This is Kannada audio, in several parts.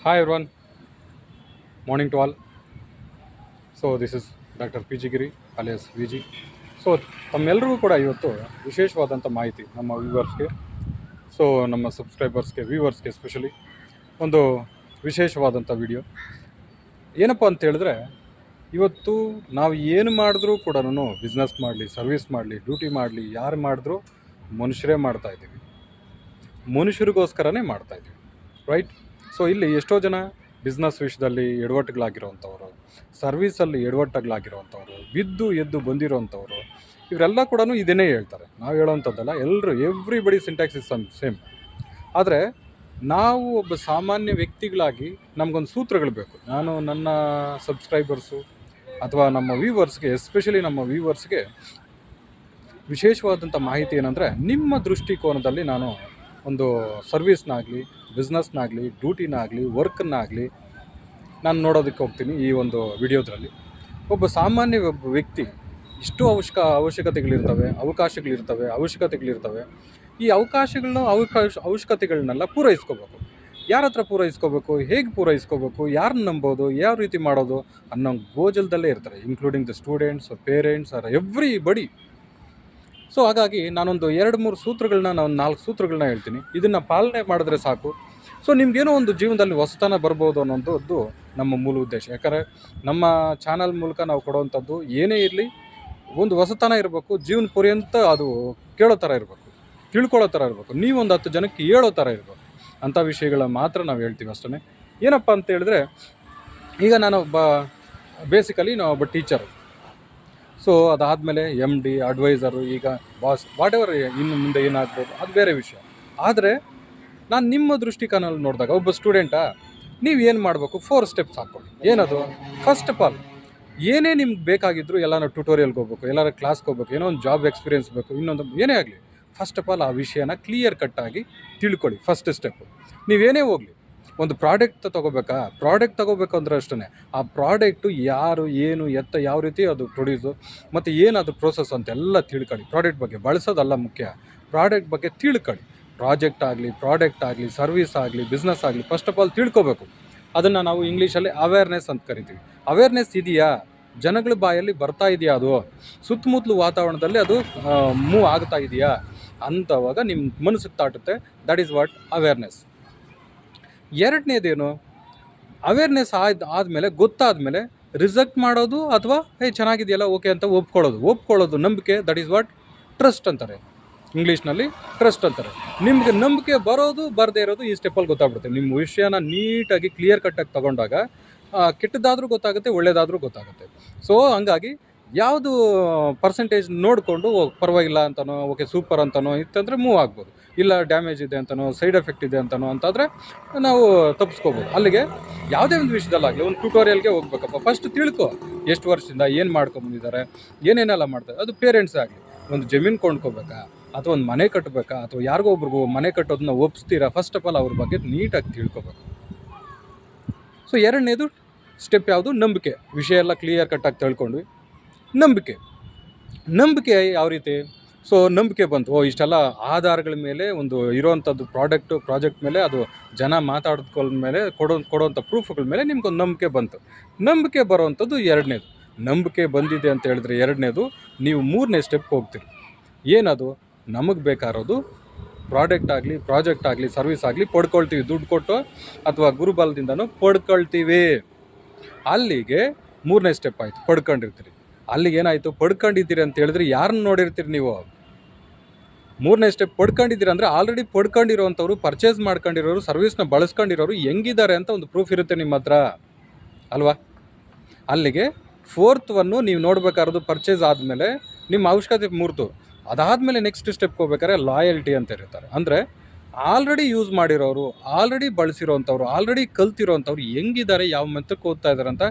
Hi everyone, morning to all. So this is doctor P G Giri alias V G so ತಮ್ಮೆಲ್ಲರಿಗೂ ಕೂಡ ಇವತ್ತು ವಿಶೇಷವಾದಂಥ ಮಾಹಿತಿ ನಮ್ಮ ವ್ಯೂವರ್ಸ್ಗೆ ಸೊ ನಮ್ಮ ಸಬ್ಸ್ಕ್ರೈಬರ್ಸ್ಗೆ ವ್ಯೂವರ್ಸ್ಗೆ ಎಸ್ಪೆಷಲಿ ಒಂದು ವಿಶೇಷವಾದಂಥ ವಿಡಿಯೋ ಏನಪ್ಪ ಅಂತ ಹೇಳಿದ್ರೆ ಇವತ್ತು ನಾವು ಏನು ಮಾಡಿದ್ರೂ ಕೂಡ ಬಿಸ್ನೆಸ್ ಮಾಡಲಿ ಸರ್ವಿಸ್ ಮಾಡಲಿ ಡ್ಯೂಟಿ ಮಾಡಲಿ ಯಾರು ಮಾಡಿದ್ರೂ ಮನುಷ್ಯರೇ ಮಾಡ್ತಾಯಿದ್ದೀವಿ ಮನುಷ್ಯರಿಗೋಸ್ಕರನೇ ಮಾಡ್ತಾ ಇದ್ದೀವಿ. ರೈಟ್ ಸೊ ಇಲ್ಲಿ ಎಷ್ಟೋ ಜನ ಬಿಸ್ನೆಸ್ ವಿಷಯದಲ್ಲಿ ಎಡವಟ್ಟುಗಳಾಗಿರೋವಂಥವ್ರು ಸರ್ವೀಸಲ್ಲಿ ಎಡವಟ್ಟಾಗ್ಲಾಗಿರೋವಂಥವ್ರು ಬಿದ್ದು ಎದ್ದು ಬಂದಿರೋವಂಥವ್ರು, ಇವರೆಲ್ಲ ಕೂಡ ಇದನ್ನೇ ಹೇಳ್ತಾರೆ. ನಾವು ಹೇಳೋವಂಥದ್ದಲ್ಲ ಎಲ್ಲರೂ everybody syntax is some same ಆದರೆ, ನಾವು ಒಬ್ಬ ಸಾಮಾನ್ಯ ವ್ಯಕ್ತಿಗಳಾಗಿ ನಮಗೊಂದು ಸೂತ್ರಗಳು ಬೇಕು. ನಾನು ನನ್ನ ಸಬ್ಸ್ಕ್ರೈಬರ್ಸು ಅಥವಾ ನಮ್ಮ ವ್ಯೂವರ್ಸ್ಗೆ ಎಸ್ಪೆಷಲಿ ನಮ್ಮ ವ್ಯೂವರ್ಸ್ಗೆ ವಿಶೇಷವಾದಂಥ ಮಾಹಿತಿ ಏನಂದರೆ, ನಿಮ್ಮ ದೃಷ್ಟಿಕೋನದಲ್ಲಿ ನಾನು ಒಂದು ಸರ್ವಿಸ್ನಾಗಲಿ ಬಿಸ್ನೆಸ್ನಾಗಲಿ ಡ್ಯೂಟಿನಾಗಲಿ ವರ್ಕನ್ನಾಗಲಿ ನಾನು ನೋಡೋದಕ್ಕೆ ಹೋಗ್ತೀನಿ ಈ ಒಂದು ವಿಡಿಯೋದ್ರಲ್ಲಿ. ಒಬ್ಬ ಸಾಮಾನ್ಯ ಒಬ್ಬ ವ್ಯಕ್ತಿ ಇಷ್ಟು ಅವಶ್ಯಕ ಅವಶ್ಯಕತೆಗಳಿರ್ತವೆ, ಅವಕಾಶಗಳಿರ್ತವೆ, ಅವಶ್ಯಕತೆಗಳಿರ್ತವೆ, ಈ ಅವಕಾಶಗಳನ್ನ ಅವಕಾಶ, ಅವಶ್ಯಕತೆಗಳನ್ನೆಲ್ಲ ಪೂರೈಸ್ಕೋಬೇಕು. ಯಾರ ಹತ್ರ ಪೂರೈಸ್ಕೋಬೇಕು, ಹೇಗೆ ಪೂರೈಸ್ಕೋಬೇಕು ಯಾರನ್ನ ನಂಬೋದು, ಯಾವ ರೀತಿ ಮಾಡೋದು ಅನ್ನೋ ಗೋಜಲದಲ್ಲೇ ಇರ್ತಾರೆ including the students parents are everybody so ಹಾಗಾಗಿ ನಾನೊಂದು ಎರಡು ಮೂರು ಸೂತ್ರಗಳನ್ನ, ನಾನು ನಾಲ್ಕು ಸೂತ್ರಗಳನ್ನ ಹೇಳ್ತೀನಿ. ಇದನ್ನು ಪಾಲನೆ ಮಾಡಿದ್ರೆ ಸಾಕು. ಸೊ ನಿಮ್ಗೇನೋ ಒಂದು ಜೀವನದಲ್ಲಿ ಹೊಸತನ ಬರ್ಬೋದು ಅನ್ನೋಂಥದ್ದು ನಮ್ಮ ಮೂಲ ಉದ್ದೇಶ. ಯಾಕಂದರೆ ನಮ್ಮ ಚಾನಲ್ ಮೂಲಕ ನಾವು ಕೊಡುವಂಥದ್ದು ಏನೇ ಇರಲಿ, ಒಂದು ಹೊಸತನ ಇರಬೇಕು, ಜೀವನ ಪರ್ಯಂತ ಅದು ಕೇಳೋ ಥರ ಇರಬೇಕು, ತಿಳ್ಕೊಳ್ಳೋ ಥರ ಇರಬೇಕು, ನೀವೊಂದು ಹತ್ತು ಜನಕ್ಕೆ ಹೇಳೋ ಥರ ಇರಬೇಕು. ಅಂಥ ವಿಷಯಗಳ ಮಾತ್ರ ನಾವು ಹೇಳ್ತೀವಿ ಅಷ್ಟೇ ಏನಪ್ಪ ಅಂತ ಹೇಳಿದ್ರೆ, ಈಗ ನಾನು ಬೇಸಿಕಲಿ ನಾವು ಒಬ್ಬ ಟೀಚರು ಸೊ ಅದಾದಮೇಲೆ ಎಂ ಡಿ ಅಡ್ವೈಸರು ಈಗ ಬಾಸ್ ವಾಟ್ ಎವರ್ ಇನ್ನು ಮುಂದೆ ಏನಾಗ್ಬೋದು, ಅದು ಬೇರೆ ವಿಷಯ. ಆದರೆ, ನಾನು ನಿಮ್ಮ ದೃಷ್ಟಿಕೋನಲ್ಲಿ ನೋಡಿದಾಗ, ಒಬ್ಬ ಸ್ಟೂಡೆಂಟಾ ನೀವು ಏನು ಮಾಡಬೇಕು ಫೋರ್ ಸ್ಟೆಪ್ಸ್ ಹಾಕ್ಕೊಳ್ಳಿ ಏನದು? ಫಸ್ಟ್ ಆಫ್ ಆಲ್ ಏನೇ ನಿಮ್ಗೆ ಬೇಕಾಗಿದ್ರು ಎಲ್ಲಾನು ಟ್ಯೂಟೋರಿಯಲ್ಗೆ ಹೋಗ್ಬೇಕು, ಎಲ್ಲಾರ ಕ್ಲಾಸ್ಗೆ ಹೋಗ್ಬೇಕು, ಏನೋ ಒಂದು ಜಾಬ್ ಎಕ್ಸ್ಪೀರಿಯನ್ಸ್ ಬೇಕು, ಇನ್ನೊಂದು, ಏನೇ ಆಗಲಿ. ಫಸ್ಟ್ ಆಫ್ ಆಲ್ ಆ ವಿಷಯನ ಕ್ಲಿಯರ್ ಕಟ್ಟಾಗಿ ತಿಳ್ಕೊಳ್ಳಿ ಫಸ್ಟ್ ಸ್ಟೆಪ್ಪು ನೀವೇನೇ ಹೋಗಲಿ ಒಂದು ಪ್ರಾಡಕ್ಟ್ ತೊಗೋಬೇಕಾ? ಪ್ರಾಡಕ್ಟ್ ತೊಗೋಬೇಕು ಅಂದ್ರೆ ಅಷ್ಟೇ ಆ ಪ್ರಾಡಕ್ಟು ಯಾರು, ಏನು, ಎತ್ತ ಯಾವ ರೀತಿ ಅದು ಪ್ರೊಡ್ಯೂಸು ಮತ್ತು ಏನು ಅದು ಪ್ರೋಸೆಸ್ ಅಂತೆಲ್ಲ ತಿಳ್ಕೊಳ್ಳಿ. ಪ್ರಾಡಕ್ಟ್ ಬಗ್ಗೆ ಬಳಸೋದಲ್ಲ ಮುಖ್ಯ. ಪ್ರಾಡಕ್ಟ್ ಬಗ್ಗೆ ತಿಳ್ಕೊಳ್ಳಿ. ಪ್ರಾಜೆಕ್ಟ್ ಆಗಲಿ, ಪ್ರಾಡಕ್ಟ್ ಆಗಲಿ, ಸರ್ವಿಸ್ ಆಗಲಿ ಬಿಸ್ನೆಸ್ ಆಗಲಿ ಫಸ್ಟ್ ಆಫ್ ಆಲ್ ತಿಳ್ಕೊಬೇಕು. ಅದನ್ನು ನಾವು ಇಂಗ್ಲೀಷಲ್ಲಿ ಅವೇರ್ನೆಸ್ ಅಂತ ಕರಿತೀವಿ. ಅವೇರ್ನೆಸ್ ಇದೆಯಾ? ಜನಗಳ ಬಾಯಲ್ಲಿ ಬರ್ತಾ ಇದೆಯಾ ಅದು? ಸುತ್ತಮುತ್ತಲು ವಾತಾವರಣದಲ್ಲಿ ಅದು ಮೂವ್ ಆಗ್ತಾ ಇದೆಯಾ? ಅಂತವಾಗ ನಿಮ್ಮ ಮನಸ್ಸಿಗೆ ತಾಟುತ್ತೆ. ದಟ್ ಈಸ್ ವಾಟ್ ಅವೇರ್ನೆಸ್ ಎರಡನೇದೇನು? ಅವೇರ್ನೆಸ್ ಆದ ಆದಮೇಲೆ, ಗೊತ್ತಾದಮೇಲೆ ರಿಸೆಕ್ಟ್ ಮಾಡೋದು ಅಥವಾ, ಹೇ, ಚೆನ್ನಾಗಿದೆಯಲ್ಲ, ಓಕೆ ಅಂತ ಒಪ್ಕೊಳ್ಳೋದು. ಒಪ್ಕೊಳ್ಳೋದು ನಂಬಿಕೆ ದಟ್ ಈಸ್ ವಾಟ್ ಟ್ರಸ್ಟ್ ಅಂತಾರೆ. ಇಂಗ್ಲೀಷ್ನಲ್ಲಿ ಟ್ರಸ್ಟ್ ಅಂತಾರೆ. ನಿಮಗೆ ನಂಬಿಕೆ ಬರೋದು, ಬರದೇ ಇರೋದು ಈ ಸ್ಟೆಪ್ಪಲ್ಲಿ ಗೊತ್ತಾಗ್ಬಿಡುತ್ತೆ. ನಿಮ್ಮ ವಿಷಯನ ನೀಟಾಗಿ ಕ್ಲಿಯರ್ ಕಟ್ಟಾಗಿ ತೊಗೊಂಡಾಗ ಕೆಟ್ಟದಾದರೂ ಗೊತ್ತಾಗುತ್ತೆ, ಒಳ್ಳೇದಾದರೂ ಗೊತ್ತಾಗುತ್ತೆ. ಸೊ ಹಂಗಾಗಿ ಯಾವುದು ಪರ್ಸೆಂಟೇಜ್ ನೋಡಿಕೊಂಡು ಪರವಾಗಿಲ್ಲ ಅಂತನೋ ಓಕೆ ಸೂಪರ್ ಅಂತನೋ, ಇತ್ತಂದರೆ ಮೂವ್ ಆಗ್ಬೋದು. ಇಲ್ಲ ಡ್ಯಾಮೇಜ್ ಇದೆ ಅಂತನೋ ಸೈಡ್ ಎಫೆಕ್ಟ್ ಇದೆ ಅಂತನೋ ಅಂತಾದರೆ ನಾವು ತಪ್ಪಿಸ್ಕೋಬೋದು ಅಲ್ಲಿಗೆ ಯಾವುದೇ ಒಂದು ವಿಷಯದಲ್ಲಾಗಲಿ ಒಂದು ಟ್ಯೂಟೋರಿಯಲ್ಗೆ ಹೋಗ್ಬೇಕಪ್ಪ. ಫಸ್ಟ್ ತಿಳ್ಕೊ, ಎಷ್ಟು ವರ್ಷದಿಂದ ಏನು ಮಾಡ್ಕೊಂಬಂದಿದ್ದಾರೆ ಏನೇನೆಲ್ಲ ಮಾಡ್ತಾರೆ. ಅದು ಪೇರೆಂಟ್ಸ್ ಆಗಲಿ. ಒಂದು ಜಮೀನು ಕೊಂಡ್ಕೋಬೇಕಾ, ಅಥವಾ ಒಂದು ಮನೆ ಕಟ್ಟಬೇಕಾ ಅಥವಾ ಯಾರಿಗೋ ಒಬ್ರಿಗೂ ಮನೆ ಕಟ್ಟೋದನ್ನ ಒಪ್ಸ್ತೀರಾ ಫಸ್ಟ್ ಆಫ್ ಆಲ್ ಅವ್ರ ಬಗ್ಗೆ ನೀಟಾಗಿ ತಿಳ್ಕೊಬೇಕು. ಸೊ ಎರಡನೇದು ಸ್ಟೆಪ್ ಯಾವುದು? ನಂಬಿಕೆ. ವಿಷಯ ಎಲ್ಲ ಕ್ಲಿಯರ್ ಕಟ್ಟಾಗಿ ತಿಳ್ಕೊಂಡ್ವಿ. ನಂಬಿಕೆ. ನಂಬಿಕೆ ಯಾವ ರೀತಿ? ಸೊ ನಂಬಿಕೆ ಬಂತು. ಓ, ಇಷ್ಟೆಲ್ಲ ಆಧಾರಗಳ ಮೇಲೆ ಒಂದು ಇರೋವಂಥದ್ದು ಪ್ರಾಡಕ್ಟು ಪ್ರಾಜೆಕ್ಟ್ ಮೇಲೆ ಅದು ಜನ ಮಾತಾಡ್ಕೊಳ್ಳ ಮೇಲೆ ಕೊಡೋ, ಕೊಡೋವಂಥ ಪ್ರೂಫ್ಗಳ ಮೇಲೆ ನಿಮ್ಗೊಂದು ನಂಬಿಕೆ ಬಂತು. ನಂಬಿಕೆ ಬರೋವಂಥದ್ದು ಎರಡನೇದು. ನಂಬಿಕೆ ಬಂದಿದೆ ಅಂತ ಹೇಳಿದ್ರೆ ಎರಡನೇದು, ನೀವು ಮೂರನೇ ಸ್ಟೆಪ್ ಹೋಗ್ತೀರಿ. ಏನದು? ನಮಗೆ ಬೇಕಾಗಿರೋದು ಪ್ರಾಡಕ್ಟ್ ಆಗಲಿ ಪ್ರಾಜೆಕ್ಟ್ ಆಗಲಿ ಸರ್ವಿಸ್ ಆಗಲಿ ಪಡ್ಕೊಳ್ತೀವಿ. ದುಡ್ಡು ಕೊಟ್ಟು ಅಥವಾ ಗುರುಬಲದಿಂದನೂ ಪಡ್ಕೊಳ್ತೀವಿ. ಅಲ್ಲಿಗೆ ಮೂರನೇ ಸ್ಟೆಪ್ ಆಯಿತು. ಪಡ್ಕೊಂಡಿರ್ತೀರಿ. ಅಲ್ಲಿಗೆ ಏನಾಯಿತು ಪಡ್ಕೊಂಡಿದ್ದೀರಿ ಅಂತ ಹೇಳಿದ್ರೆ ಯಾರನ್ನ ನೋಡಿರ್ತೀರಿ ನೀವು? ಮೂರನೇ ಸ್ಟೆಪ್ ಪಡ್ಕೊಂಡಿದ್ದೀರಿ ಅಂದರೆ ಆಲ್ರೆಡಿ ಪಡ್ಕೊಂಡಿರೋವಂಥವ್ರು ಪರ್ಚೇಸ್ ಮಾಡ್ಕೊಂಡಿರೋರು ಸರ್ವಿಸ್ನ ಬಳಸ್ಕೊಂಡಿರೋರು ಹೆಂಗಿದ್ದಾರೆ ಅಂತ ಒಂದು ಪ್ರೂಫ್ ಇರುತ್ತೆ ನಿಮ್ಮ ಹತ್ರ. ಅಲ್ವಾ? ಅಲ್ಲಿಗೆ ಫೋರ್ತ್ ಒನ್ನು ನೀವು ನೋಡಬೇಕಾದ್ರು ಪರ್ಚೇಸ್ ಆದಮೇಲೆ ನಿಮ್ಮ ಅವಶ್ಯಕತೆ ಮೂರ್ತು. ಅದಾದಮೇಲೆ ನೆಕ್ಸ್ಟ್ ಸ್ಟೆಪ್ ಹೋಗ್ಬೇಕಾದ್ರೆ ಲಾಯಲ್ಟಿ ಅಂತ ಇರ್ತಾರೆ. ಅಂದರೆ ಆಲ್ರೆಡಿ ಯೂಸ್ ಮಾಡಿರೋರು, ಆಲ್ರೆಡಿ ಬಳಸಿರೋವಂಥವ್ರು ಆಲ್ರೆಡಿ ಕಲ್ತಿರೋವಂಥವ್ರು ಹೆಂಗಿದ್ದಾರೆ, ಯಾವ ಮೆತ್ತಕ್ಕೆ ಓದ್ತಾ ಇದ್ದಾರೆ ಅಂತ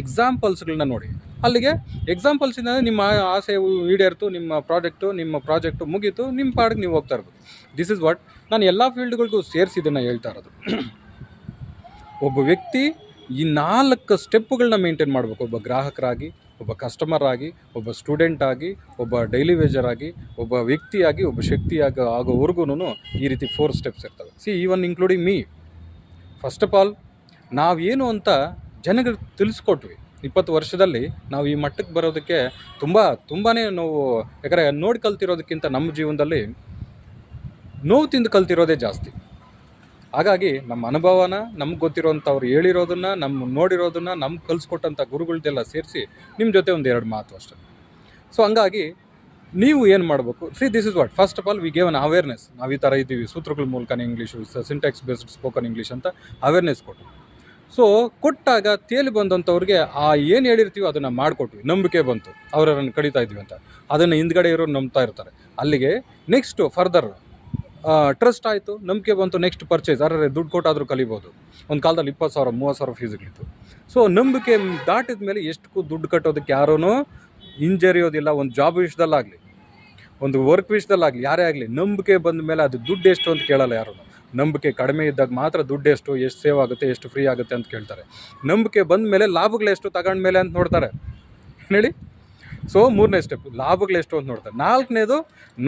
ಎಕ್ಸಾಂಪಲ್ಸ್ಗಳನ್ನ ನೋಡಿ. ಅಲ್ಲಿಗೆ ಎಕ್ಸಾಂಪಲ್ಸಿಂದ ನಿಮ್ಮ ಆಸೆ ಈಡೇರ್ತು, ನಿಮ್ಮ ಪ್ರಾಜೆಕ್ಟು ನಿಮ್ಮ ಪ್ರಾಜೆಕ್ಟು ಮುಗೀತು, ನಿಮ್ಮ ಪಾಡಿಗೆ ನೀವು ಹೋಗ್ತಾ ಇರೋದು. ದಿಸ್ ಇಸ್ ವಾಟ್ ನಾನು ಎಲ್ಲ ಫೀಲ್ಡ್ಗಳಿಗೂ ಸೇರಿಸಿದ್ದನ್ನು ಹೇಳ್ತಾ ಇರೋದು. ಒಬ್ಬ ವ್ಯಕ್ತಿ ಈ ನಾಲ್ಕು ಸ್ಟೆಪ್ಗಳನ್ನ ಮೇಂಟೈನ್ ಮಾಡಬೇಕು, ಒಬ್ಬ ಗ್ರಾಹಕರಾಗಿ ಒಬ್ಬ ಕಸ್ಟಮರ್ ಆಗಿ, ಒಬ್ಬ ಸ್ಟೂಡೆಂಟ್ ಆಗಿ, ಒಬ್ಬ ಡೈಲಿ ವೇಜರ್ ಆಗಿ, ಒಬ್ಬ ವ್ಯಕ್ತಿಯಾಗಿ, ಒಬ್ಬ ಶಕ್ತಿಯಾಗಿ ಆಗೋವರೆಗೂ ಈ ರೀತಿ ಫೋರ್ ಸ್ಟೆಪ್ಸ್ ಇರ್ತವೆ. See even including me first of all ನಾವೇನು ಅಂತ ಜನಗಳು ತಿಳಿಸ್ಕೊಟ್ವಿ. ಇಪ್ಪತ್ತು ವರ್ಷದಲ್ಲಿ ನಾವು ಈ ಮಟ್ಟಕ್ಕೆ ಬರೋದಕ್ಕೆ ತುಂಬ ತುಂಬಾ ನಾವು, ಯಾಕಂದರೆ ನೋಡಿ ಕಲ್ತಿರೋದಕ್ಕಿಂತ ನಮ್ಮ ಜೀವನದಲ್ಲಿ ನೋವು ತಿಂದು ಕಲ್ತಿರೋದೇ ಜಾಸ್ತಿ. ಹಾಗಾಗಿ ನಮ್ಮ ಅನುಭವನ, ನಮ್ಗೆ ಗೊತ್ತಿರೋಂಥವ್ರು ಹೇಳಿರೋದನ್ನು ನಮ್ಮ ನೋಡಿರೋದನ್ನು ನಮ್ಗೆ ಕಲಿಸ್ಕೊಟ್ಟಂಥ ಗುರುಗಳ್ದೆಲ್ಲ ಸೇರಿಸಿ ನಿಮ್ಮ ಜೊತೆ ಒಂದು ಎರಡು ಮಾತು ಅಷ್ಟೇ. ಸೊ ಹಂಗಾಗಿ ನೀವು ಏನು ಮಾಡಬೇಕು? See this is what first of all we gave an awareness ನಾವು ಈ ಥರ ಇದ್ದೀವಿ. ಸೂತ್ರಗಳ ಮೂಲಕನೇ English syntax based spoken English ಅಂತ ಅವೇರ್ನೆಸ್ ಕೊಟ್ಟು ಸೊ ಕೊಟ್ಟಾಗ ತೇಲಿ ಬಂದಂಥವ್ರಿಗೆ ಆ ಏನು ಹೇಳಿರ್ತೀವೋ ಅದನ್ನು ಮಾಡಿಕೊಟ್ವಿ. ನಂಬಿಕೆ ಬಂತು. ಅವರನ್ನು ಕಡಿತಾ ಇದ್ವಿ ಅಂತ. ಅದನ್ನು ಹಿಂದ್ಗಡೆ ಇರೋರು ನಂಬ್ತಾ ಇರ್ತಾರೆ. ಅಲ್ಲಿಗೆ ನೆಕ್ಸ್ಟು ಫರ್ದರ್ ಟ್ರಸ್ಟ್ ಆಯಿತು, ನಂಬಿಕೆ ಬಂತು ನೆಕ್ಸ್ಟ್ ಪರ್ಚೇಸ್ ಅರೆ ದುಡ್ಡು ಕೊಟ್ಟಾದರೂ ಕಲಿಬೋದು. ಒಂದು ಕಾಲದಲ್ಲಿ ಇಪ್ಪತ್ತು ಸಾವಿರ, ಮೂವತ್ತು ಸಾವಿರ ಫೀಸ್ಗಳಿತ್ತು ಸೊ ನಂಬಿಕೆ ದಾಟಿದ ಮೇಲೆ ಎಷ್ಟು ದುಡ್ಡು ಕಟ್ಟೋದಕ್ಕೆ ಯಾರೂ ಹಿಂಜರಿಯೋದಿಲ್ಲ. ಒಂದು ಜಾಬ್ ವಿಷಯದಲ್ಲಾಗಲಿ, ಒಂದು ವರ್ಕ್ ವಿಷಯದಲ್ಲಾಗಲಿ, ಯಾರೇ ಆಗಲಿ, ನಂಬಿಕೆ ಬಂದ ಮೇಲೆ ಅದು ದುಡ್ಡು ಎಷ್ಟು ಅಂತ ಕೇಳಲ್ಲ ಯಾರು ನಂಬಿಕೆ ಕಡಿಮೆ ಇದ್ದಾಗ ಮಾತ್ರ ದುಡ್ಡು ಎಷ್ಟು ಎಷ್ಟು ಸೇವ್ ಆಗುತ್ತೆ, ಎಷ್ಟು ಫ್ರೀ ಆಗುತ್ತೆ ಅಂತ ಕೇಳ್ತಾರೆ. ನಂಬಿಕೆ ಬಂದ ಮೇಲೆ ಲಾಭಗಳು ಎಷ್ಟು ತಗೊಂಡ್ಮೇಲೆ ಅಂತ ನೋಡ್ತಾರೆ. ಹೇಳಿ? ಸೊ ಮೂರನೇ ಸ್ಟೆಪ್ ಲಾಭಗಳು ಎಷ್ಟು ಅಂತ ನೋಡ್ತಾರೆ. ನಾಲ್ಕನೇದು,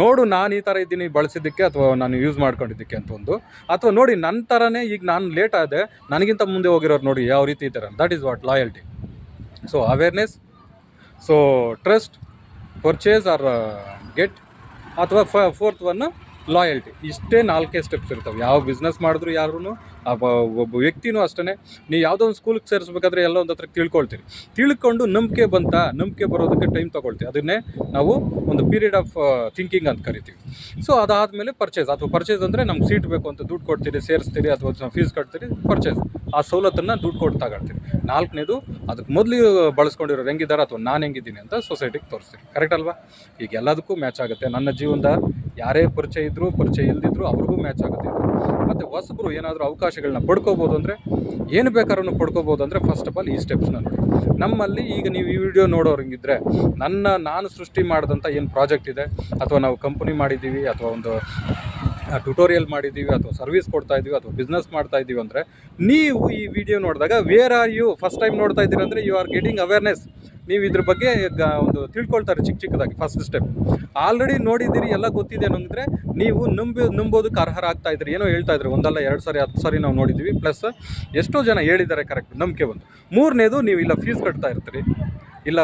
ನೋಡು ನಾನು ಈ ಥರ ಇದ್ದೀನಿ, ಬಳಸಿದ್ದಕ್ಕೆ ಅಥವಾ ನಾನು ಯೂಸ್ ಮಾಡ್ಕೊಂಡಿದ್ದಕ್ಕೆ ಅಂತ ಒಂದು. ಅಥವಾ ನೋಡಿ, ನನ್ನ ಥರನೇ ಈಗ ನಾನು ಲೇಟ್ ಆದೆ, ನನಗಿಂತ ಮುಂದೆ ಹೋಗಿರೋರು ನೋಡಿ ಯಾವ ರೀತಿ ಇದ್ದಾರೆ. That is what loyalty so awareness so trust purchase or get ಅಥವಾ ಫ ಫೋರ್ತ್ ಒನ್ ಲಾಯಲ್ಟಿ ಇಷ್ಟೇ ನಾಲ್ಕೇ ಸ್ಟೆಪ್ಸ್ ಇರ್ತವೆ. ಯಾವ ಬಿಸ್ನೆಸ್ ಮಾಡಿದ್ರು ಯಾರೂ ಒಬ್ಬ ವ್ಯಕ್ತಿನೂ ಅಷ್ಟೇ ನೀವು ಯಾವುದೋ ಒಂದು ಸ್ಕೂಲ್ಗೆ ಸೇರಿಸ್ಬೇಕಾದ್ರೆ ಎಲ್ಲ ಒಂದು ಹತ್ರ ತಿಳ್ಕೊಳ್ತೀರಿ. ತಿಳ್ಕೊಂಡು ನಂಬಿಕೆ ಬಂತ, ನಂಬಿಕೆ ಬರೋದಕ್ಕೆ ಟೈಮ್ ತೊಗೊಳ್ತೀವಿ ಅದನ್ನೇ ನಾವು ಒಂದು ಪೀರಿಯಡ್ ಆಫ್ ಥಿಂಕಿಂಗ್ ಅಂತ ಕರಿತೀವಿ. ಸೊ ಅದಾದಮೇಲೆ ಪರ್ಚೇಸ್ ಅಥವಾ ಪರ್ಚೇಸ್ ಅಂದರೆ ನಮ್ಗೆ ಸೀಟ್ ಬೇಕು ಅಂತ ದುಡ್ಡು ಕೊಡ್ತೀರಿ, ಸೇರಿಸ್ತೀರಿ, ಅಥವಾ ಫೀಸ್ ಕಟ್ತೀರಿ ಪರ್ಚೇಸ್ ಆ ಸವಲತ್ತನ್ನು ದುಡ್ಡು ಕೊಟ್ಟು ತಗೊಳ್ತೀರಿ. ನಾಲ್ಕನೇದು ಅದಕ್ಕೆ ಮೊದಲು ಬಳಸ್ಕೊಂಡಿರೋ ಹೆಂಗಿದ್ದಾರೆ ಅಥವಾ ನಾನು ಹೆಂಗಿದ್ದೀನಿ ಅಂತ ಸೊಸೈಟಿಗೆ ತೋರಿಸ್ತೀರಿ. ಕರೆಕ್ಟ್ ಅಲ್ವಾ? ಈಗ ಎಲ್ಲದಕ್ಕೂ ಮ್ಯಾಚ್ ಆಗುತ್ತೆ. ನನ್ನ ಜೀವನದ ಯಾರೇ ಪರಿಚಯ ಇದ್ದರೂ ಪರಿಚಯ ಇಲ್ದಿದ್ರು ಅವ್ರಿಗೂ ಮ್ಯಾಚ್ ಆಗುತ್ತೆ. ಮತ್ತು ಹೊಸಬ್ರು ಏನಾದರೂ ಅವಕಾಶಗಳನ್ನ ಪಡ್ಕೋಬೋದು ಅಂದರೆ ಏನು ಬೇಕಾದ್ರೂ ಪಡ್ಕೋಬೋದು ಅಂದರೆ ಫಸ್ಟ್ ಆಫ್ ಆಲ್ ಈ ಸ್ಟೆಪ್ಸ್ನ ನೋಡಿ. ನಮ್ಮಲ್ಲಿ ಈಗ ನೀವು ಈ ವಿಡಿಯೋ ನೋಡೋರಂಗಿದ್ರೆ ನನ್ನ, ನಾನು ಸೃಷ್ಟಿ ಮಾಡಿದಂಥ ಏನು ಪ್ರಾಜೆಕ್ಟ್ ಇದೆ? ಅಥವಾ ನಾವು ಕಂಪ್ನಿ ಮಾಡಿದ್ದೀವಿ, ಅಥವಾ ಒಂದು ಟ್ಯುಟೋರಿಯಲ್ ಮಾಡಿದ್ದೀವಿ ಅಥವಾ ಸರ್ವಿಸ್ ಕೊಡ್ತಾ ಇದ್ದೀವಿ ಅಥವಾ ಬಿಸ್ನೆಸ್ ಮಾಡ್ತಾ ಇದ್ದೀವಿ ಅಂದರೆ ನೀವು ಈ ವಿಡಿಯೋ ನೋಡಿದಾಗ where are you first time ನೋಡ್ತಾ ಇದ್ದೀರಿ ಅಂದರೆ ಯು ಆರ್ ಗೆಟಿಂಗ್ ಅವೇರ್ನೆಸ್ ನೀವು ಇದ್ರ ಬಗ್ಗೆ ಒಂದು ತಿಳ್ಕೊಳ್ತಾರೆ ಚಿಕ್ಕ ಚಿಕ್ಕದಾಗಿ ಫಸ್ಟ್ ಸ್ಟೆಪ್ ಆಲ್ರೆಡಿ ನೋಡಿದ್ದೀರಿ, ಎಲ್ಲ ಗೊತ್ತಿದೆ ಅನ್ನೋಂಗಿದ್ರೆ ನೀವು ನಂಬಿ, ನಂಬೋದಕ್ಕೆ ಅರ್ಹರಾಗ್ತಾ ಇದ್ರಿ ಏನೋ ಹೇಳ್ತಾ ಇದ್ರು, ಒಂದಲ್ಲ ಎರಡು ಸಾರಿ, ಹತ್ತು ಸಾರಿ ನಾವು ನೋಡಿದ್ದೀವಿ. ಪ್ಲಸ್ ಎಷ್ಟೋ ಜನ ಹೇಳಿದ್ದಾರೆ ಕರೆಕ್ಟ್ ನಂಬಿಕೆ ಬಂದು ಮೂರನೇದು ನೀವು ಇಲ್ಲ ಫೀಸ್ ಕಟ್ತಾ ಇರ್ತೀರಿ. ಇಲ್ಲ,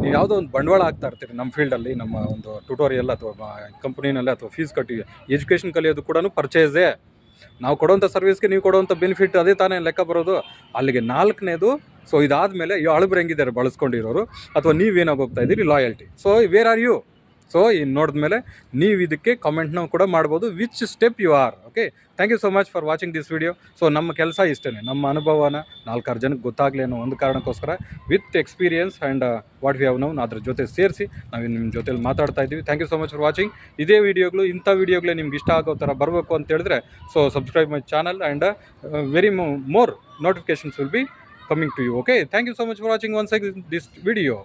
ನೀವು ಯಾವುದೋ ಒಂದು ಬಂಡವಾಳ ಆಗ್ತಾ ಇರ್ತೀರಿ ನಮ್ಮ ಫೀಲ್ಡಲ್ಲಿ ನಮ್ಮ ಒಂದು ಟ್ಯುಟೋರಿಯಲ್ ಅಥವಾ ಕಂಪ್ನಿನಲ್ಲಿ ಅಥವಾ ಫೀಸ್ ಕಟ್ಟಿ ಎಜುಕೇಷನ್ ಕಲಿಯೋದು ಕೂಡ ಪರ್ಚೇಸೇ ನಾವು ಕೊಡೋಂಥ ಸರ್ವಿಸ್ಗೆ ನೀವು ಕೊಡುವಂಥ ಬೆನಿಫಿಟ್ ಅದೇ ತಾನೇ ಲೆಕ್ಕ ಬರೋದು. ಅಲ್ಲಿಗೆ ನಾಲ್ಕನೇದು ಸೊ ಇದಾದಮೇಲೆ ಈ ಅಳಬ್ರು ಹೆಂಗಿದ್ದಾರೆ ಬಳಸ್ಕೊಂಡಿರೋರು, ಅಥವಾ ನೀವೇನಾಗಿ ಹೋಗ್ತಾ ಇದ್ದೀರಿ loyalty so where are you so ನೋಡಿದ್ಮೇಲೆ ನೀವು ಇದಕ್ಕೆ ಕಮೆಂಟ್ನ ಕೂಡ ಮಾಡ್ಬೋದು which step you are okay thank you so much for watching this video so ನಮ್ಮ ಕೆಲಸ ಇಷ್ಟೇ ನಮ್ಮ ಅನುಭವನ ನಾಲ್ಕಾರು ಜನಕ್ಕೆ ಗೊತ್ತಾಗಲಿ ಅನ್ನೋ ಒಂದು ಕಾರಣಕ್ಕೋಸ್ಕರ with experience and what we have ನಾವು ಅದ್ರ ಜೊತೆ ಸೇರಿಸಿ ನಾವು ನಿಮ್ಮ ಜೊತೆಲಿ ಮಾತಾಡ್ತಾ ಇದ್ದೀವಿ. Thank you so much for watching ಇದೇ ವಿಡಿಯೋಗಳು ಇಂಥ ವೀಡಿಯೋಗಳೇ ನಿಮ್ಗೆ ಇಷ್ಟ ಆಗೋ ಥರ ಬರಬೇಕು ಅಂತ ಹೇಳಿದ್ರೆ so subscribe my channel and very more notifications will be coming to you okay thank you so much for watching once this video.